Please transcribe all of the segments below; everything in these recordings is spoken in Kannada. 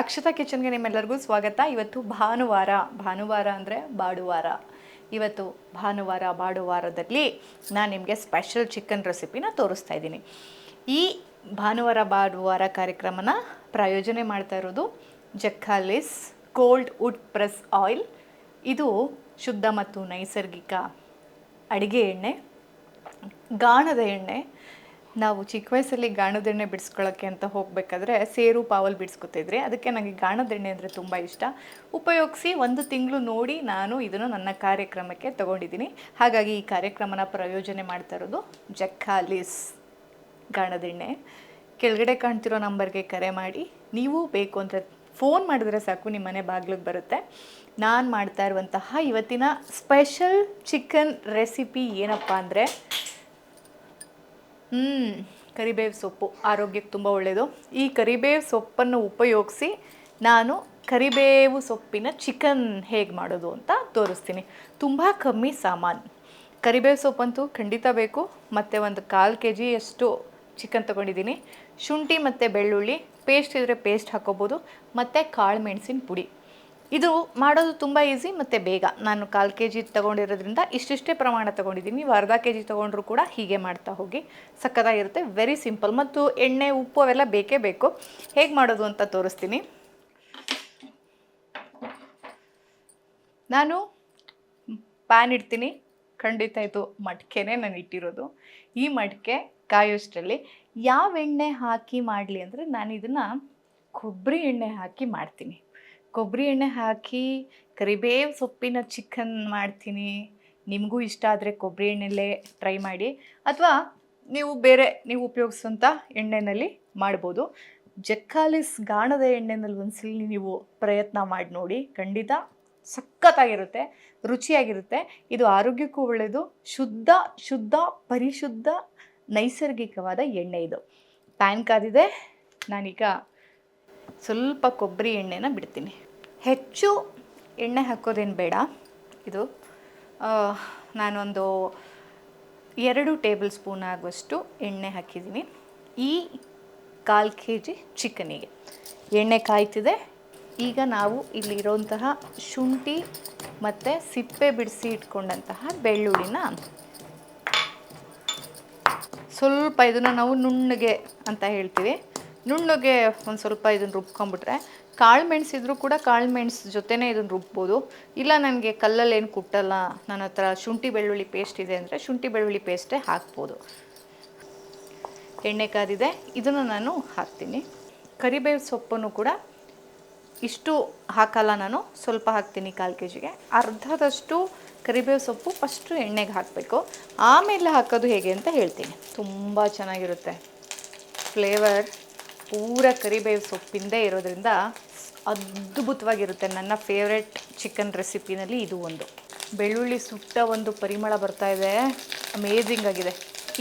ಅಕ್ಷತಾ ಕಿಚನ್ಗೆ ನಿಮ್ಮೆಲ್ಲರಿಗೂ ಸ್ವಾಗತ. ಇವತ್ತು ಭಾನುವಾರ ಭಾನುವಾರ ಅಂದರೆ ಬಾಡುವಾರ. ಇವತ್ತು ಭಾನುವಾರ, ಬಾಡುವಾರದಲ್ಲಿ ನಾನು ನಿಮಗೆ ಸ್ಪೆಷಲ್ ಚಿಕನ್ ರೆಸಿಪಿನ ತೋರಿಸ್ತಾ ಇದ್ದೀನಿ. ಈ ಭಾನುವಾರ, ಬಾಡುವಾರ ಕಾರ್ಯಕ್ರಮನ ಪ್ರಾಯೋಜನೆ ಮಾಡ್ತಾ ಇರೋದು ಜಕ್ಕಾಲಿಸ್ ಕೋಲ್ಡ್ ವುಡ್ ಪ್ರೆಸ್ ಆಯಿಲ್ ಇದು ಶುದ್ಧ ಮತ್ತು ನೈಸರ್ಗಿಕ ಅಡುಗೆ ಎಣ್ಣೆ, ಗಾಣದ ಎಣ್ಣೆ ನಾವು ಚಿಕ್ಕ ವಯಸ್ಸಲ್ಲಿ ಗಾಣದೆಣ್ಣೆ ಬಿಡಿಸ್ಕೊಳ್ಳೋಕ್ಕೆ ಅಂತ ಹೋಗಬೇಕಾದ್ರೆ ಸೇರು ಪಾವಲ್ ಬಿಡಿಸ್ಕೊತಿದ್ರಿ ಅದಕ್ಕೆ ನನಗೆ ಗಾಣದೆಣ್ಣೆ ಅಂದರೆ ತುಂಬ ಇಷ್ಟ. ಉಪಯೋಗಿಸಿ ಒಂದು ತಿಂಗಳು ನೋಡಿ ನಾನು ಇದನ್ನು ನನ್ನ ಕಾರ್ಯಕ್ರಮಕ್ಕೆ ತಗೊಂಡಿದ್ದೀನಿ. ಹಾಗಾಗಿ ಈ ಕಾರ್ಯಕ್ರಮನ ಪ್ರಯೋಜನೆ ಮಾಡ್ತಾ ಇರೋದು ಜಕ್ಕಾಲಿಸ್ ಗಾಣದೆಣ್ಣೆ. ಕೆಳಗಡೆ ಕಾಣ್ತಿರೋ ನಂಬರ್ಗೆ ಕರೆ ಮಾಡಿ. ನೀವು ಬೇಕು ಅಂದರೆ ಫೋನ್ ಮಾಡಿದ್ರೆ ಸಾಕು, ನಿಮ್ಮ ಮನೆ ಬಾಗಿಲಿಗೆ ಬರುತ್ತೆ. ನಾನು ಮಾಡ್ತಾ ಇರುವಂತಹ ಇವತ್ತಿನ ಸ್ಪೆಷಲ್ ಚಿಕನ್ ರೆಸಿಪಿ ಏನಪ್ಪ ಅಂದರೆ ಹ್ಞೂ ಕರಿಬೇವು ಸೊಪ್ಪು ಆರೋಗ್ಯಕ್ಕೆ ತುಂಬ ಒಳ್ಳೆಯದು ಈ ಕರಿಬೇವು ಸೊಪ್ಪನ್ನು ಉಪಯೋಗಿಸಿ ನಾನು ಕರಿಬೇವು ಸೊಪ್ಪಿನ ಚಿಕನ್ ಹೇಗೆ ಮಾಡೋದು ಅಂತ ತೋರಿಸ್ತೀನಿ. ತುಂಬ ಕಮ್ಮಿ ಸಾಮಾನು. ಕರಿಬೇವು ಸೊಪ್ಪಂತೂ ಖಂಡಿತ ಬೇಕು. ಮತ್ತು ಒಂದು ಕಾಲು ಕೆ ಜಿಯಷ್ಟು ಚಿಕನ್ ತೊಗೊಂಡಿದ್ದೀನಿ. ಶುಂಠಿ ಮತ್ತು ಬೆಳ್ಳುಳ್ಳಿ ಪೇಸ್ಟ್ ಇದ್ದರೆ ಪೇಸ್ಟ್ ಹಾಕೋಬೋದು. ಮತ್ತು ಕಾಳು ಮೆಣಸಿನ ಪುಡಿ. ಇದು ಮಾಡೋದು ತುಂಬ ಈಸಿ ಮತ್ತು ಬೇಗ. ನಾನು ಕಾಲು ಕೆ ಜಿ ತೊಗೊಂಡಿರೋದ್ರಿಂದ ಇಷ್ಟಿಷ್ಟೇ ಪ್ರಮಾಣ ತೊಗೊಂಡಿದ್ದೀನಿ. ನೀವು ಅರ್ಧ ಕೆ ಜಿ ತೊಗೊಂಡ್ರು ಕೂಡ ಹೀಗೆ ಮಾಡ್ತಾ ಹೋಗಿ ಸಕ್ಕತ್ತಾಗಿರುತ್ತೆ. ವೆರಿ ಸಿಂಪಲ್ ಮತ್ತು ಎಣ್ಣೆ, ಉಪ್ಪು ಅವೆಲ್ಲ ಬೇಕೇ ಬೇಕು. ಹೇಗೆ ಮಾಡೋದು ಅಂತ ತೋರಿಸ್ತೀನಿ. ನಾನು ಪ್ಯಾನ್ ಇಡ್ತೀನಿ. ಖಂಡಿತ ಇದು ಮಡಿಕೆನೇ ನಾನು ಇಟ್ಟಿರೋದು. ಈ ಮಡಿಕೆ ಕಾಯೋಷ್ಟರಲ್ಲಿ ಯಾವ ಎಣ್ಣೆ ಹಾಕಿ ಮಾಡಲಿ ಅಂದರೆ ನಾನು ಇದನ್ನು ಕೊಬ್ಬರಿ ಎಣ್ಣೆ ಹಾಕಿ ಮಾಡ್ತೀನಿ. ಕೊಬ್ಬರಿ ಎಣ್ಣೆ ಹಾಕಿ ಕರಿಬೇವು ಸೊಪ್ಪಿನ ಚಿಕನ್ ಮಾಡ್ತೀನಿ. ನಿಮಗೂ ಇಷ್ಟ ಆದರೆ ಕೊಬ್ಬರಿ ಎಣ್ಣೆಲ್ಲೇ ಟ್ರೈ ಮಾಡಿ. ಅಥವಾ ನೀವು ಬೇರೆ ನೀವು ಉಪಯೋಗಿಸುವಂಥ ಎಣ್ಣೆನಲ್ಲಿ ಮಾಡ್ಬೋದು. ಜಕ್ಕಾಲಿಸ್ ಗಾಣದ ಎಣ್ಣೆನಲ್ಲಿ ಒಂದ್ಸಲಿ ನೀವು ಪ್ರಯತ್ನ ಮಾಡಿ ನೋಡಿ. ಖಂಡಿತ ಸಖತ್ತಾಗಿರುತ್ತೆ, ರುಚಿಯಾಗಿರುತ್ತೆ. ಇದು ಆರೋಗ್ಯಕ್ಕೂ ಒಳ್ಳೆಯದು ಶುದ್ಧ ಶುದ್ಧ, ಪರಿಶುದ್ಧ, ನೈಸರ್ಗಿಕವಾದ ಎಣ್ಣೆ ಇದು. ಪ್ಯಾನ್ ಕಾದಿದೆ. ನಾನೀಗ ಸ್ವಲ್ಪ ಕೊಬ್ಬರಿ ಎಣ್ಣೆನ ಬಿಡ್ತೀನಿ. ಹೆಚ್ಚು ಎಣ್ಣೆ ಹಾಕೋದೇನು ಬೇಡ. ಇದು ನಾನೊಂದು ಎರಡು ಟೇಬಲ್ ಸ್ಪೂನ್ ಆಗುವಷ್ಟು ಎಣ್ಣೆ ಹಾಕಿದ್ದೀನಿ. ಈ ಕಾಲು ಕೆ ಜಿ ಚಿಕನಿಗೆ. ಎಣ್ಣೆ ಕಾಯ್ತಿದೆ. ಈಗ ನಾವು ಇಲ್ಲಿರೋಂತಹ ಶುಂಠಿ ಮತ್ತು ಸಿಪ್ಪೆ ಬಿಡಿಸಿ ಇಟ್ಕೊಂಡಂತಹ ಬೆಳ್ಳುಳ್ಳಿನ ಸ್ವಲ್ಪ ಇದನ್ನು ನಾವು ನುಣ್ಣಗೆ ಅಂತ ಹೇಳ್ತೀವಿ. ನುಣ್ಣಗೆ ಒಂದು ಸ್ವಲ್ಪ ಇದನ್ನು ರುಬ್ಕೊಂಬಿಟ್ರೆ ಕಾಳು ಮೆಣಸಿದ್ರು ಕೂಡ ಕಾಳು ಮೆಣಸು ಜೊತೆನೇ ಇದನ್ನು ರುಬ್ಬೋದು. ಇಲ್ಲ ನನಗೆ ಕಲ್ಲಲ್ಲೇನು ಕುಟ್ಟಲ್ಲ, ನನ್ನ ಹತ್ರ ಶುಂಠಿ ಬೆಳ್ಳುಳ್ಳಿ ಪೇಸ್ಟ್ ಇದೆ ಅಂದರೆ ಶುಂಠಿ ಬೆಳ್ಳುಳ್ಳಿ ಪೇಸ್ಟೇ ಹಾಕ್ಬೋದು. ಎಣ್ಣೆ ಕಾದಿದೆ, ಇದನ್ನು ನಾನು ಹಾಕ್ತೀನಿ. ಕರಿಬೇವು ಸೊಪ್ಪನ್ನು ಕೂಡ ಇಷ್ಟು ಹಾಕಲ್ಲ ನಾನು, ಸ್ವಲ್ಪ ಹಾಕ್ತೀನಿ ಕಾಲು ಕೆ ಜಿಗೆ ಅರ್ಧದಷ್ಟು ಕರಿಬೇವು ಸೊಪ್ಪು ಫಸ್ಟು ಎಣ್ಣೆಗೆ ಹಾಕಬೇಕು. ಆಮೇಲೆ ಹಾಕೋದು ಹೇಗೆ ಅಂತ ಹೇಳ್ತೀನಿ. ತುಂಬ ಚೆನ್ನಾಗಿರುತ್ತೆ. ಫ್ಲೇವರ್ ಪೂರ ಕರಿಬೇವು ಸೊಪ್ಪಿಂದ ಇರೋದ್ರಿಂದ ಅದ್ಭುತವಾಗಿರುತ್ತೆ ನನ್ನ ಫೇವ್ರೆಟ್ ಚಿಕನ್ ರೆಸಿಪಿನಲ್ಲಿ ಇದು ಒಂದು. ಬೆಳ್ಳುಳ್ಳಿ ಸುಟ್ಟ ಒಂದು ಪರಿಮಳ ಬರ್ತಾ ಇದೆ. ಅಮೇಝಿಂಗ್ ಆಗಿದೆ.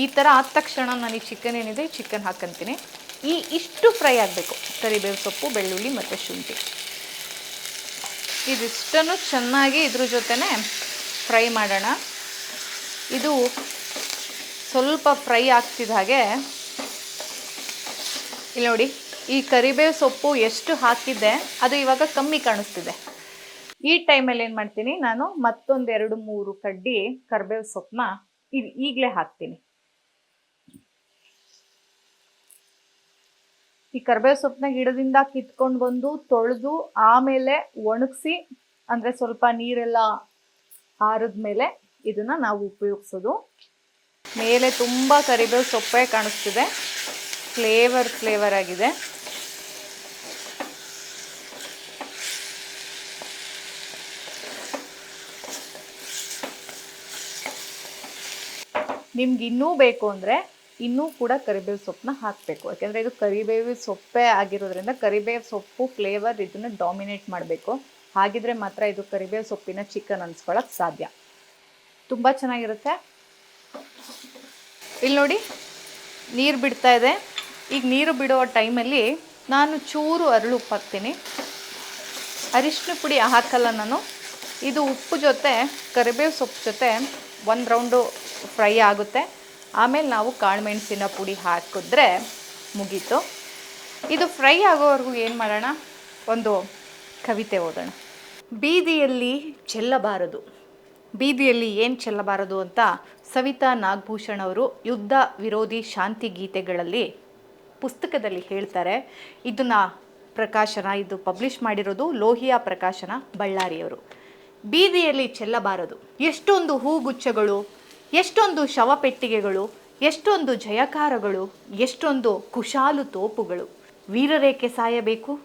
ಈ ಥರ ಆದ ತಕ್ಷಣ ನಾನು ಈ ಚಿಕನ್ ಏನಿದೆ ಚಿಕನ್ ಹಾಕಂತೀನಿ. ಈ ಇಷ್ಟು ಫ್ರೈ ಆಗಬೇಕು. ಕರಿಬೇವು ಸೊಪ್ಪು, ಬೆಳ್ಳುಳ್ಳಿ ಮತ್ತು ಶುಂಠಿ. ಇದಿಷ್ಟನ್ನು ಚೆನ್ನಾಗಿ ಇದ್ರ ಜೊತೆನೆ ಫ್ರೈ ಮಾಡೋಣ. ಇದು ಸ್ವಲ್ಪ ಫ್ರೈ ಆಗ್ತಿದ್ದ ಹಾಗೆ ಇಲ್ಲಿ ನೋಡಿ, ಈ ಕರಿಬೇವು ಸೊಪ್ಪು ಎಷ್ಟು ಹಾಕಿದ್ದೆ, ಅದು ಇವಾಗ ಕಮ್ಮಿ ಕಾಣಿಸ್ತಿದೆ. ಈ ಟೈಮಲ್ಲಿ ಏನು ಮಾಡ್ತೀನಿ, ನಾನು ಮತ್ತೊಂದೆರಡು ಮೂರು ಕಡ್ಡಿ ಕರಿಬೇವು ಸೊಪ್ಪನ್ನ ಈಗಲೇ ಹಾಕ್ತೀನಿ. ಈ ಕರಿಬೇವು ಸೊಪ್ಪನ್ನ ಗಿಡದಿಂದ ಕಿತ್ಕೊಂಡು ಬಂದು ತೊಳೆದು ಆಮೇಲೆ ಒಣಗಿಸಿ, ಅಂದರೆ ಸ್ವಲ್ಪ ನೀರೆಲ್ಲ ಆರಿದ್ಮೇಲೆ ಇದನ್ನು ನಾವು ಉಪಯೋಗಿಸೋದು. ಮೇಲೆ ತುಂಬ ಕರಿಬೇವು ಸೊಪ್ಪೆ ಕಾಣಿಸ್ತಿದೆ. ಫ್ಲೇವರ್ ಫ್ಲೇವರ್ ಆಗಿದೆ. ನಿಮ್ಗೆ ಇನ್ನೂ ಬೇಕು ಅಂದರೆ ಇನ್ನೂ ಕೂಡ ಕರಿಬೇವು ಸೊಪ್ಪನ್ನ ಹಾಕಬೇಕು. ಯಾಕೆಂದರೆ ಇದು ಕರಿಬೇವು ಸೊಪ್ಪೇ ಆಗಿರೋದ್ರಿಂದ ಕರಿಬೇವು ಸೊಪ್ಪು ಫ್ಲೇವರ್ ಇದನ್ನು ಡಾಮಿನೇಟ್ ಮಾಡಬೇಕು. ಹಾಗಿದ್ರೆ ಮಾತ್ರ ಇದು ಕರಿಬೇವು ಸೊಪ್ಪಿನ ಚಿಕನ್ ಅನ್ಸ್ಕೊಳಕ್ಕೆ ಸಾಧ್ಯ. ತುಂಬ ಚೆನ್ನಾಗಿರುತ್ತೆ. ಇಲ್ಲಿ ನೋಡಿ ನೀರು ಬಿಡ್ತಾ ಇದೆ. ಈಗ ನೀರು ಬಿಡೋ ಟೈಮಲ್ಲಿ ನಾನು ಚೂರು ಅರಳು ಉಪ್ಪು ಹಾಕ್ತೀನಿ. ಅರಿಶಿನ ಪುಡಿ ಹಾಕಲ್ಲ ನಾನು. ಇದು ಉಪ್ಪು ಜೊತೆ, ಕರಿಬೇವು ಸೊಪ್ಪು ಜೊತೆ ಒಂದು ರೌಂಡು ಫ್ರೈ ಆಗುತ್ತೆ. ಆಮೇಲೆ ನಾವು ಕಾಳುಮೆಣಸಿನ ಪುಡಿ ಹಾಕಿದ್ರೆ ಮುಗೀತು. ಇದು ಫ್ರೈ ಆಗೋವರೆಗೂ ಏನು ಮಾಡೋಣ? ಒಂದು ಕವಿತೆ ಓದೋಣ. ಬೀದಿಯಲ್ಲಿ ಚೆಲ್ಲಬಾರದು. ಬೀದಿಯಲ್ಲಿ ಏನು ಚೆಲ್ಲಬಾರದು ಅಂತ ಸವಿತಾ ನಾಗಭೂಷಣ್ ಅವರು ಯುದ್ಧ ವಿರೋಧಿ ಶಾಂತಿ ಗೀತೆಗಳಲ್ಲಿ ಪುಸ್ತಕದಲ್ಲಿ ಹೇಳ್ತಾರೆ, ಇದನ್ನ ಪ್ರಕಾಶನ, ಇದು ಪಬ್ಲಿಷ್ ಮಾಡಿರೋದು ಲೋಹಿಯಾ ಪ್ರಕಾಶನ ಬಳ್ಳಾರಿಯವರು. ಬೀದಿಯಲ್ಲಿ ಚೆಲ್ಲಬಾರದು ಎಷ್ಟೊಂದು ಹೂಗುಚ್ಛಗಳು, ಎಷ್ಟೊಂದು ಶವಪೆಟ್ಟಿಗೆಗಳು, ಎಷ್ಟೊಂದು ಜಯಕಾರಗಳು, ಎಷ್ಟೊಂದು ಕುಶಾಲು ತೋಪುಗಳು. ವೀರರೇಕೆ ಸಾಯಬೇಕು,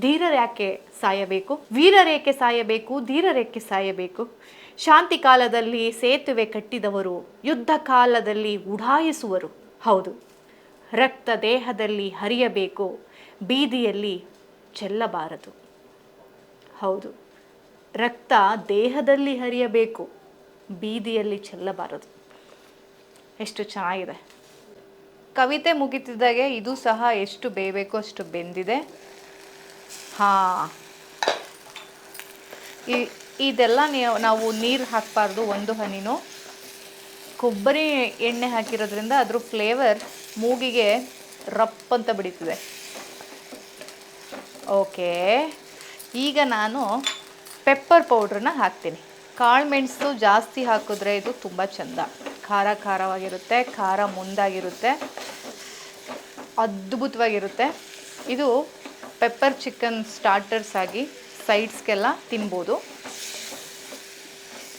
ಧೀರರ್ಯಾಕೆ ಸಾಯಬೇಕು ವೀರರೇಕೆ ಸಾಯಬೇಕು ಧೀರರೇಕೆ ಸಾಯಬೇಕು. ಶಾಂತಿ ಕಾಲದಲ್ಲಿ ಸೇತುವೆ ಕಟ್ಟಿದವರು, ಯುದ್ಧ ಕಾಲದಲ್ಲಿ ಉಡಾಯಿಸುವರು. ಹೌದು. ರಕ್ತ ದೇಹದಲ್ಲಿ ಹರಿಯಬೇಕು, ಬೀದಿಯಲ್ಲಿ ಚೆಲ್ಲಬಾರದು. ಹೌದು, ರಕ್ತ ದೇಹದಲ್ಲಿ ಹರಿಯಬೇಕು, ಬೀದಿಯಲ್ಲಿ ಚೆಲ್ಲಬಾರದು. ಎಷ್ಟು ಚೆನ್ನಾಗಿದೆ. ಕವಿತೆ ಮುಗಿತಿದ್ದಾಗೆ ಇದು ಸಹ ಎಷ್ಟು ಬೇಯಬೇಕು ಅಷ್ಟು ಬೆಂದಿದೆ. ಹಾಂ, ಈ, ಇದೆಲ್ಲ ನೀವು, ನಾವು ನೀರು ಹಾಕಬಾರ್ದು, ಒಂದು ಹನಿನೂ. ಕೊಬ್ಬರಿ ಎಣ್ಣೆ ಹಾಕಿರೋದ್ರಿಂದ ಅದ್ರ ಫ್ಲೇವರ್ ಮೂಗಿಗೆ ರಪ್ ಅಂತ ಬಿಡಿತದೆ. ಓಕೆ. ಈಗ ನಾನು ಪೆಪ್ಪರ್ ಪೌಡ್ರನ್ನ ಹಾಕ್ತೀನಿ. ಕಾಳು ಮೆಣಸು ಜಾಸ್ತಿ ಹಾಕಿದ್ರೆ ಇದು ತುಂಬ ಚೆಂದ. ಖಾರ ಖಾರವಾಗಿರುತ್ತೆ, ಖಾರ ಮುಂದಾಗಿರುತ್ತೆ, ಅದ್ಭುತವಾಗಿರುತ್ತೆ. ಇದು ಪೆಪ್ಪರ್ ಚಿಕನ್ ಸ್ಟಾರ್ಟರ್ಸ್ ಆಗಿ ಸೈಡ್ಸ್ಗೆಲ್ಲ ತಿನ್ಬೋದು.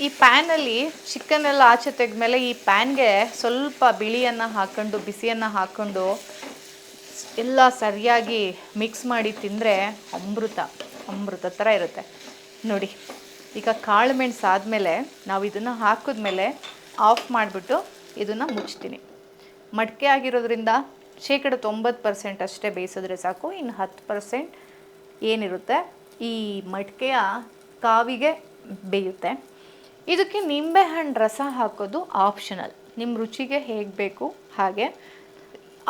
ಈ ಪ್ಯಾನಲ್ಲಿ ಚಿಕನ್ ಎಲ್ಲ ಆಚೆ ತೆಗೆದ್ಮೇಲೆ ಈ ಪ್ಯಾನ್ಗೆ ಸ್ವಲ್ಪ ಬಿಳಿಯನ್ನು ಹಾಕ್ಕೊಂಡು ಬಿಸಿಯನ್ನು ಹಾಕ್ಕೊಂಡು ಎಲ್ಲ ಸರಿಯಾಗಿ ಮಿಕ್ಸ್ ಮಾಡಿ ತಿಂದರೆ ಅಮೃತ ಅಮೃತ ಥರ ಇರುತ್ತೆ. ನೋಡಿ, ಈಗ ಕಾಳು ಮೆಣಸು ಆದಮೇಲೆ ನಾವು ಇದನ್ನು ಹಾಕಿದ್ಮೇಲೆ ಆಫ್ ಮಾಡಿಬಿಟ್ಟು ಇದನ್ನು ಮುಚ್ತೀನಿ. ಮಡಿಕೆ ಆಗಿರೋದ್ರಿಂದ ಶೇಕಡ ತೊಂಬತ್ತು ಪರ್ಸೆಂಟ್ ಅಷ್ಟೇ ಬೇಯಿಸಿದ್ರೆ ಸಾಕು, ಇನ್ನು ಹತ್ತು ಪರ್ಸೆಂಟ್ ಏನಿರುತ್ತೆ, ಈ ಮಡಿಕೆಯ ಕಾವಿಗೆ ಬೇಯುತ್ತೆ. ಇದಕ್ಕೆ ನಿಂಬೆಹಣ್ಣು ರಸ ಹಾಕೋದು ಆಪ್ಷನಲ್ ನಿಮ್ಮ ರುಚಿಗೆ ಹೇಗೆ ಬೇಕು ಹಾಗೆ.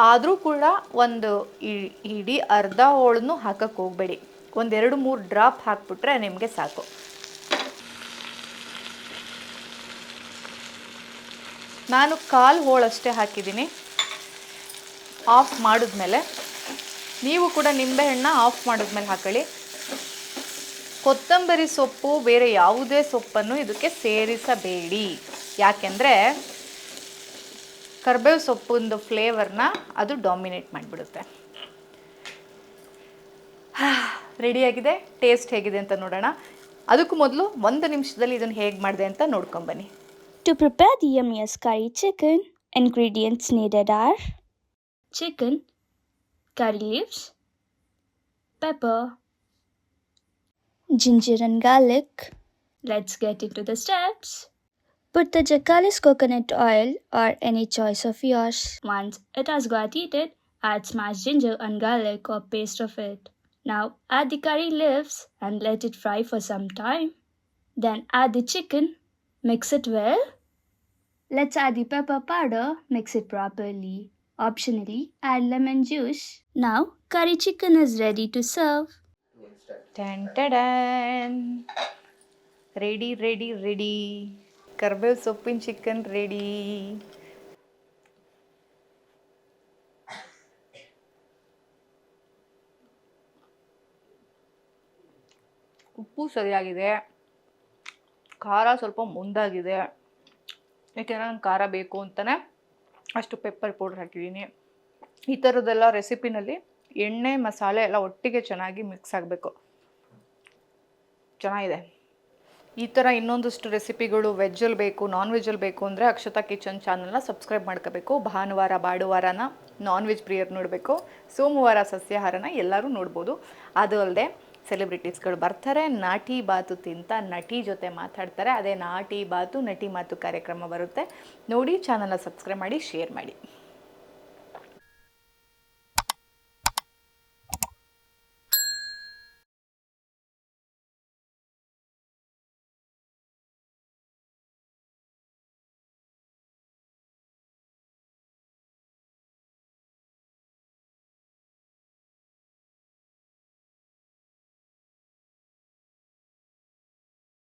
ಆದರೂ ಕೂಡ ಒಂದು ಇಡೀ ಅರ್ಧ ಹೋಳನ್ನು ಹಾಕಕ್ಕೆ ಹೋಗಬೇಡಿ. ಒಂದೆರಡು ಮೂರು ಡ್ರಾಪ್ ಹಾಕ್ಬಿಟ್ರೆ ನಿಮಗೆ ಸಾಕು. ನಾನು ಕಾಲು ಹೋಳಷ್ಟೇ ಹಾಕಿದ್ದೀನಿ. ಆಫ್ ಮಾಡಿದ್ಮೇಲೆ, ನೀವು ಕೂಡ ನಿಂಬೆಹಣ್ಣ ಆಫ್ ಮಾಡಿದ್ಮೇಲೆ ಹಾಕೊಳ್ಳಿ. ಕೊತ್ತಂಬರಿ ಸೊಪ್ಪು ಬೇರೆ ಯಾವುದೇ ಸೊಪ್ಪನ್ನು ಇದಕ್ಕೆ ಸೇರಿಸಬೇಡಿ. ಯಾಕೆಂದರೆ ಕರ್ಬೇವು ಸೊಪ್ಪಿಂದು ಫ್ಲೇವರ್ನ ಅದು ಡಾಮಿನೇಟ್ ಮಾಡಿಬಿಡುತ್ತೆ. ರೆಡಿಯಾಗಿದೆ ಟೇಸ್ಟ್ ಹೇಗಿದೆ ಅಂತ ನೋಡೋಣ. ಅದಕ್ಕೂ ಮೊದಲು ಒಂದು ನಿಮಿಷದಲ್ಲಿ ಇದನ್ನು ಹೇಗೆ ಮಾಡಿದೆ ಅಂತ ನೋಡ್ಕೊಂಬನ್ನಿ to prepare the yummiest curry chicken ingredients needed are chicken curry leaves pepper, ginger and garlic. Let's get into the steps. Put the Jackalis coconut oil or any choice of yours. Once it has got heated, add smashed ginger and garlic or paste of it. Now add the curry leaves and let it fry for some time. Then add the chicken, mix it well. Let's add the pepper powder, mix it properly. Optionally, add lemon juice. Now, curry chicken is ready to serve. ಟ್ಯಾನ್ ಟೆನ್ ರೆಡಿ ರೆಡಿ ರೆಡಿ ಕರ್ಬೇವು ಸೊಪ್ಪಿನ ಚಿಕನ್ ರೆಡಿ ಉಪ್ಪು ಸರಿಯಾಗಿದೆ. ಖಾರ ಸ್ವಲ್ಪ ಮುಂದಾಗಿದೆ. ಯಾಕೆಂದರೆ ನಂಗೆ ಖಾರ ಬೇಕು ಅಂತಲೇ ಅಷ್ಟು ಪೆಪ್ಪರ್ ಪೌಡ್ರ್ ಹಾಕಿದ್ದೀನಿ. ಈ ಥರದ್ದೆಲ್ಲ ರೆಸಿಪಿನಲ್ಲಿ ಎಣ್ಣೆ, ಮಸಾಲೆ ಎಲ್ಲ ಒಟ್ಟಿಗೆ ಚೆನ್ನಾಗಿ ಮಿಕ್ಸ್ ಆಗಬೇಕು. ಚೆನ್ನಾಗಿದೆ. ಈ ಥರ ಇನ್ನೊಂದಷ್ಟು ರೆಸಿಪಿಗಳು ವೆಜ್ಜಲ್ಲಿ ಬೇಕು ನಾನ್ ವೆಜ್ಜಲ್ಲಿ ಬೇಕು ಅಂದರೆ ಅಕ್ಷತಾ ಕಿಚನ್ ಚಾನಲ್ನ ಸಬ್ಸ್ಕ್ರೈಬ್ ಮಾಡ್ಕೋಬೇಕು. ಭಾನುವಾರ, ಬಾಡುವಾರನ ನಾನ್ ವೆಜ್ ಪ್ರಿಯರ್ ನೋಡಬೇಕು. ಸೋಮವಾರ ಸಸ್ಯಾಹಾರನ ಎಲ್ಲರೂ ನೋಡ್ಬೋದು. ಅದು ಅಲ್ಲದೆ ಸೆಲೆಬ್ರಿಟೀಸ್ಗಳು ಬರ್ತಾರೆ, ನಾಟಿ ಬಾತು ತಿಂತ ನಟಿ ಜೊತೆ ಮಾತಾಡ್ತಾರೆ. ಅದೇ ನಾಟಿ ಬಾತು, ನಟಿ ಮಾತು ಕಾರ್ಯಕ್ರಮ ಬರುತ್ತೆ. ನೋಡಿ ಚಾನಲ್ನ ಸಬ್ಸ್ಕ್ರೈಬ್ ಮಾಡಿ ಶೇರ್ ಮಾಡಿ.